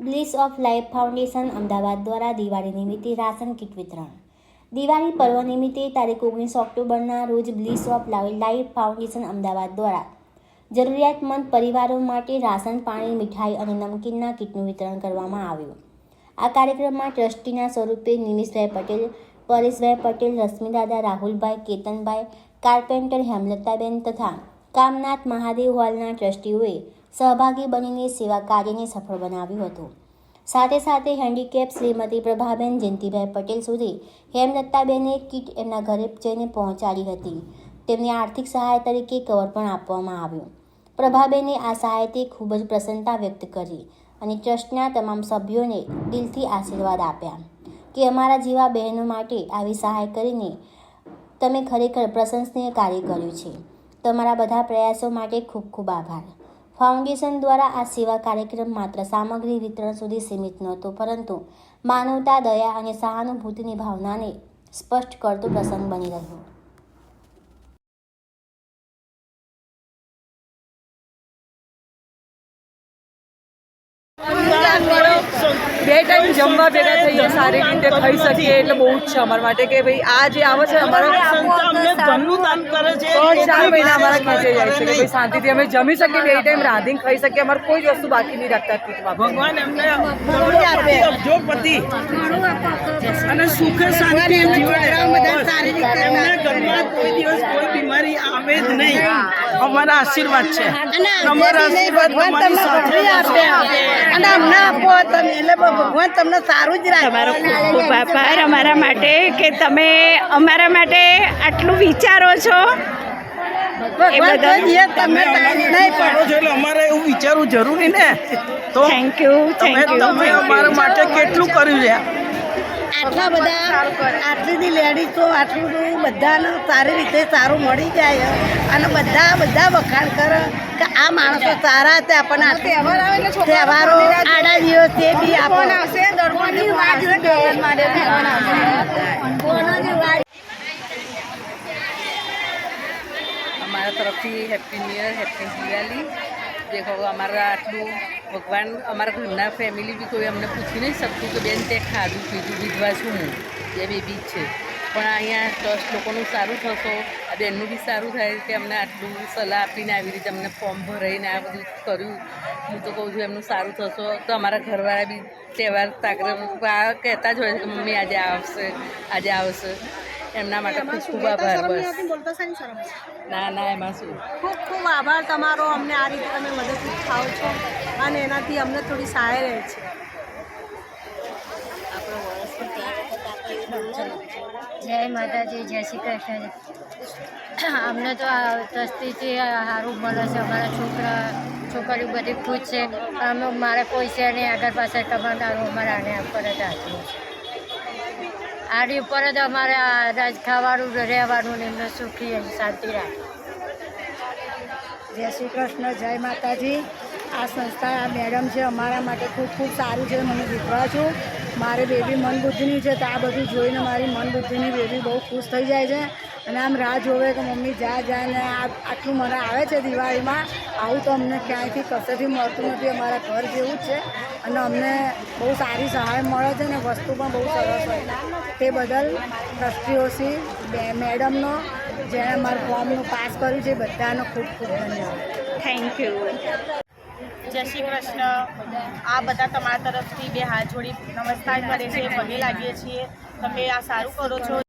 Bliss of life foundation Ahmedabad દ્વારા દિવાળી નિમિત્તે ration kit વિતરણ. દિવાળી પર્વ નિમિત્તે તારીખ ઓગણીસ ઓક્ટોબરના રોજ bliss of life foundation Ahmedabad દ્વારા જરૂરિયાતમંદ પરિવારો માટે રાશન, પાણી, મીઠાઈ અને નમકીનના કીટનું વિતરણ કરવામાં આવ્યું. આ કાર્યક્રમમાં ટ્રસ્ટીના સ્વરૂપે નિમિષભાઈ પટેલ, પરેશભાઈ પટેલ, રશ્મિદાદા, રાહુલભાઈ, કેતનભાઈ, કાર્પેન્ટર હેમલતાબેન તથા કામનાથ મહાદેવ હોલના ટ્રસ્ટીઓએ સહભાગી બનીને સેવા કાર્યને સફળ બનાવ્યું હતું. સાથે સાથે હેન્ડીકેપ શ્રીમતી પ્રભાબેન જયંતિભાઈ પટેલ સુધી હેમદત્તાબેને કીટ એમના ઘરે જઈને પહોંચાડી હતી. તેમને આર્થિક સહાય તરીકે કવર પણ આપવામાં આવ્યું. પ્રભાબેને આ સહાયથી ખૂબ જ પ્રસન્નતા વ્યક્ત કરી અને ટ્રસ્ટના તમામ સભ્યોને દિલથી આશીર્વાદ આપ્યા કે અમારા જેવા બહેનો માટે આવી સહાય કરીને તમે ખરેખર પ્રશંસનીય કાર્ય કર્યું છે. તમારા બધા પ્રયાસો માટે ખૂબ ખૂબ આભાર. ફાઉન્ડેશન દ્વારા આ સેવા કાર્યક્રમ માત્ર સામગ્રી વિતરણ સુધી સીમિત નહોતો, પરંતુ માનવતા, દયા અને સહાનુભૂતિની ભાવનાને સ્પષ્ટ કરતો પ્રસંગ બની રહ્યો. જમવા ભેગા થઈએ સારી રીતે ખાઈ શકીએ એટલે બહુ જ છે અમારા માટે કે ભાઈ આ જે આવે છે અમારા ચાર મહિના અમારા ખેંચે જાય છે કે ભાઈ શાંતિથી અમે જમી શકીએ બે ટાઈમ રાંધીને ખાઈ શકીએ. અમારે કોઈ જ વસ્તુ બાકી નહીં રાખતા કીટમાં ભગવાન એમને અને સુખે શાંતિ જીવન એમને ઘરમાં કોઈ દિવસ કોઈ બીમારી આવે જ નહીં. અમારા આશીર્વાદ છે. અમારા આશીર્વાદ તમારી સાથે અને અમને આપો તમે. એટલે ભગવાન તમને સારું જ તમારો ખૂબ ખૂબ આભાર અમારા માટે કે તમે અમારા માટે આટલું વિચારો છો. એ બધા તમે એટલે અમારે એવું વિચારવું જરૂરી ને. તો થેન્ક યુ તમે થેન્ક યુ તમે અમારા માટે કેટલું કર્યું છે? આટલા બધા આટલી બધી લેડીઝો આટલું બધું બધાને સારી રીતે સારું મળી જાય અને બધા બધા વખાણ કરે કે આ માણસો સારા હતા આપણને આટલું તહેવારો આડા દિવસ તે બી આપણને અમારા તરફથી happy new year happy Diwali. દેખો અમારા આટલું ભગવાન અમારા ઘરના ફેમિલી બી કોઈ અમને પૂછી નહીં શકતું કે બેન તે ખાધું પીધું, વિધવા છું હું બે બેબી છે. પણ અહીંયા ટ્રસ્ટ લોકોનું સારું થશો, આ બેનનું બી સારું થાય કે અમને આટલું સલાહ આપીને આવી રીતે અમને ફોર્મ ભરાઈને આ બધું કર્યું. હું તો કહું છું એમનું સારું થશો. તો અમારા ઘરવાળા બી તહેવાર, તાકરે કહેતા જ હોય કે મમ્મી આજે આવશે આજે આવશે. એમના માટે ખૂબ ખૂબ આભાર બસ. ના ના એમાં શું? ખૂબ ખૂબ આભાર તમારો. અમને આ રીતે તમે મદદરૂપ થાઓ છો અને એનાથી અમને થોડી સહાય રહે છે. જય માતાજી જય શ્રી કૃષ્ણ અમને તો આ ટ્રસ્ટીથી સારું મળે છે. અમારા છોકરા છોકરીઓ બધી ખુશ છે. અમે મારે કોઈ છે નહીં આગળ પાછળ કમાનારું અમારે આને ઉપર જ આપ્યું છે. આની ઉપર જ અમારે રાજ ખાવાનું રહેવાનું ને એમને સુખી શાંતિ રાખે. જય શ્રી કૃષ્ણ, જય માતાજી. આ સંસ્થા, આ મેડમ છે અમારા માટે ખૂબ ખૂબ સારું છે, મને વિધવા છું. મારી બેબી મન બુદ્ધિની છે, તો આ બધું જોઈને મારી મન બુદ્ધિની બેબી બહુ ખુશ થઈ જાય છે. અને આમ રાહ જોવે કે મમ્મી જા જા ને આટલું મને આવે છે દિવાળીમાં, આવું તો અમને ક્યાંયથી, કશેથી મળતું નથી, અમારા ઘર જેવું જ છે. અને અમને બહુ સારી સહાય મળે છે ને, વસ્તુ પણ બહુ સરસ હોય તે બદલ ટ્રસ્ટીઓથી બે મેડમનો, જેણે મારું ફોર્મનું પાસ કર્યું છે બધાનો ખૂબ ખૂબ ધન્યવાદ. થેન્ક યુ જય શ્રી કૃષ્ણ. આ બધા તમારા તરફથી બે હાથ જોડી નમસ્કાર કરે છે પગે લાગીએ છીએ. તમે આ સારું કરો છો.